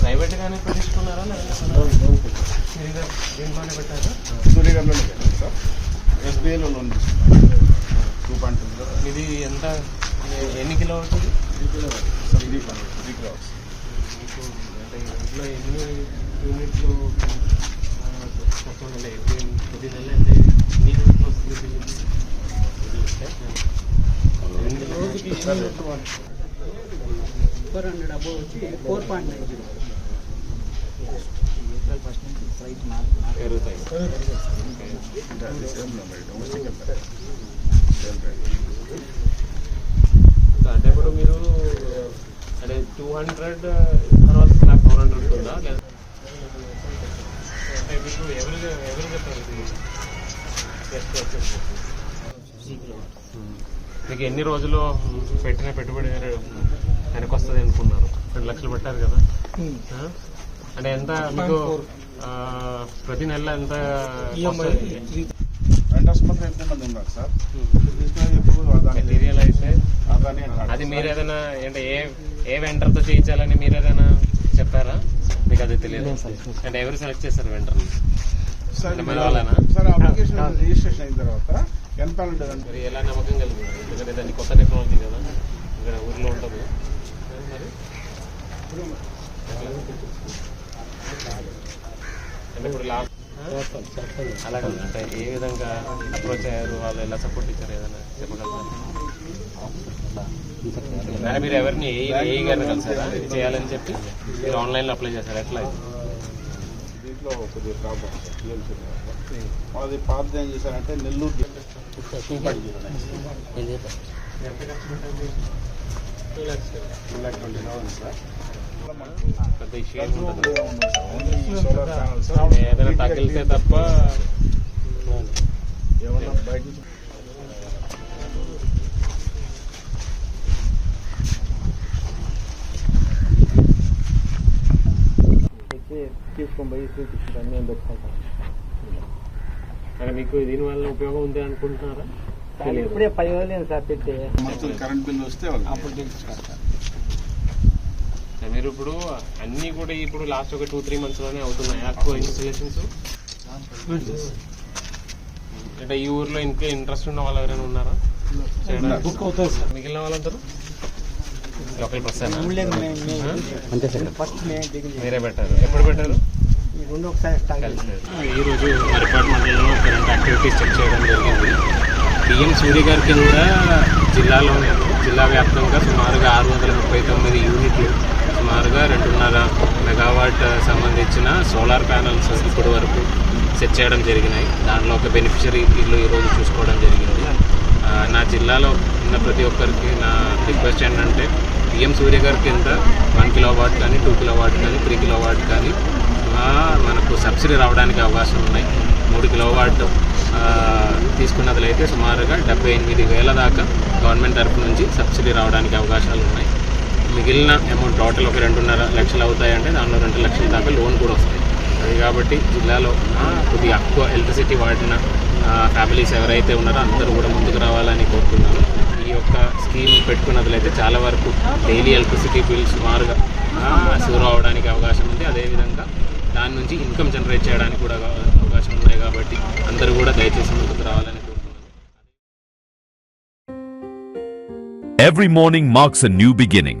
Private గానే పెట్టించుకున్నారా దీంట్లోనే పెట్టారా? సూర్యగంలోనే పెట్టాను సార్. ఎస్బీఐలో లోన్ తీసుకున్నాను టూ పాయింట్ ఇది ఎంత? ఎన్ని కిలో అవుతుంది? త్రీ త్రీ మీకు అంటే ఇంట్లో ఎన్ని యూనిట్లు వస్తుంది ఎవ్రీ ప్రతి నెల అంటే ఎన్ని యూనిట్లు వస్తుంది బిల్లు? బిల్లు వస్తే? ఫోర్ హండ్రెడ్ అబౌవ్ వచ్చి ఫోర్ పాయింట్ నైన్ జీరో. ఎంత సేమ్ రేట్ అంటే ఇప్పుడు మీరు అంటే టూ హండ్రెడ్ తర్వాత నాకు ఫోర్ హండ్రెడ్ ఉందా? లేదా? అంటే మీకు ఎవరు ఎవరు చెప్పారు ఇది టెస్ట్ వచ్చేసి మీకు ఎన్ని రోజులు పెట్టిన పెట్టుబడి? వెనక్కి వస్తుంది అనుకున్నారు. రెండు లక్షలు పెట్టారు కదా? ఆ? అంటే ఎంత మీకు ఆ, ప్రతి నెల ఎంత మెటీరియల్ అయితే. అది మీరు ఏదైనా అంటే ఏ ఏ వెంటర్తో చేయించాలని మీరు ఏదైనా చెప్పారా? మీకు అది తెలియదు. అంటే ఎవరు సెలెక్ట్ చేస్తారు వెంటర్ని రిజిస్ట్రేషన్ అయిన తర్వాత ఎంత ఉంటుందంటే మరి ఎలా నమ్మకం కలిగింది? ఎందుకంటే దాన్ని కొత్త టెక్నాలజీ కదా. ఇక్కడ ఊర్లో ఉంటుంది. అంటే ఇప్పుడు లాస్ట్ అలాగే అంటే ఏ విధంగా అప్రోచ్ అయ్యారు వాళ్ళు ఎలా సపోర్ట్ ఇచ్చారు ఏదైనా చెప్పగలరా? మీరు ఎవరిని ఏ ఏ గారిని కలిసారా ఇది చేయాలని చెప్పి మీరు ఆన్లైన్లో అప్లై చేశారు ఎట్లా దీంట్లో కొద్దిగా ప్రాబ్లం టీఎంసీ అది పాత ఏం చేశారంటే Nellore two lakhs two lakh twenty thousand sir పెద్ద ఇష్యూ ఏదైనా తగిలితే తప్ప ఏమన్నా బయట తీసుకొని పోయి చూపించుకుంటాను నేను పెట్టుకుంటాను మీకు దీనివల్ల ఉపయోగం ఉంది అనుకుంటున్నారా? ఇప్పుడే పది వేలు సార్ పెట్టి? కరెంట్ బిల్ వస్తే అప్పుడు తెలుసుకుంటాను మీరు ఇప్పుడు అన్ని కూడా ఇప్పుడు లాస్ట్ ఒక టూ త్రీ మంత్స్లోనే అవుతున్నాయి? ఎక్కువ ఇన్స్టలేషన్స్ అంటే ఈ ఊర్లో ఇంకా ఇంట్రెస్ట్ ఉన్న వాళ్ళు ఎవరైనా ఉన్నారా? చేయడానికి? బుక్ అవుతుంది సార్. మిగిలిన వాళ్ళందరూ? లోకల్ పర్సన్ మీరే పెట్టారు. ఎప్పుడు పెట్టారు? ఈ రెండు ఒకసారి స్టార్ట్ కలిసి ఈ రోజు మరిపాటి మండలంలో కరెంట్ యాక్టివిటీస్ చెక్ చేయడం జరిగింది. పిఎం సూర్య గారి కింద జిల్లాలో జిల్లా వ్యాప్తంగా సుమారుగా ఆరు వందల ముప్పై తొమ్మిది యూనిట్లు సుమారుగా రెండున్నర మెగావాట్ సంబంధించిన సోలార్ ప్యానల్స్ ఇప్పటి వరకు సెట్ చేయడం జరిగినాయి. దానిలో ఒక బెనిఫిషరీ ఇల్లు ఈరోజు చూసుకోవడం జరిగింది. నా జిల్లాలో ఉన్న ప్రతి ఒక్కరికి నా రిక్వెస్ట్ ఏంటంటే పిఎం సూర్య గారి కింద వన్ కిలో వాట్ కానీ టూ కిలో వాట్ కానీ త్రీ కిలో వాట్ కానీ మనకు సబ్సిడీ రావడానికి అవకాశం ఉన్నాయి. మూడు కిలో వాట్ తీసుకున్నట్లయితే సుమారుగా డెబ్బై ఎనిమిది వేల దాకా గవర్నమెంట్ తరఫు నుంచి సబ్సిడీ రావడానికి అవకాశాలు ఉన్నాయి. మిగిలిన అమౌంట్ టోటల్ ఒక రెండున్నర లక్షలు అవుతాయంటే దానిలో రెండు లక్షల దాకా లోన్ కూడా వస్తాయి. అది కాబట్టి జిల్లాలో కొద్దిగా ఎక్కువ ఎలక్ట్రిసిటీ వాడిన ఫ్యామిలీస్ ఎవరైతే ఉన్నారో అందరూ కూడా ముందుకు రావాలని కోరుతున్నాను. ఈ యొక్క స్కీమ్ పెట్టుకున్నట్లయితే చాలా వరకు డైలీ ఎలక్ట్రిసిటీ బిల్ సుమారుగా సూర్ అవడానికి అవకాశం ఉంది. అదేవిధంగా దాని నుంచి ఇన్కమ్ జనరేట్ చేయడానికి కూడా అవకాశం ఉన్నాయి కాబట్టి అందరూ కూడా దయచేసి ముందుకు రావాలని Every morning marks a new beginning,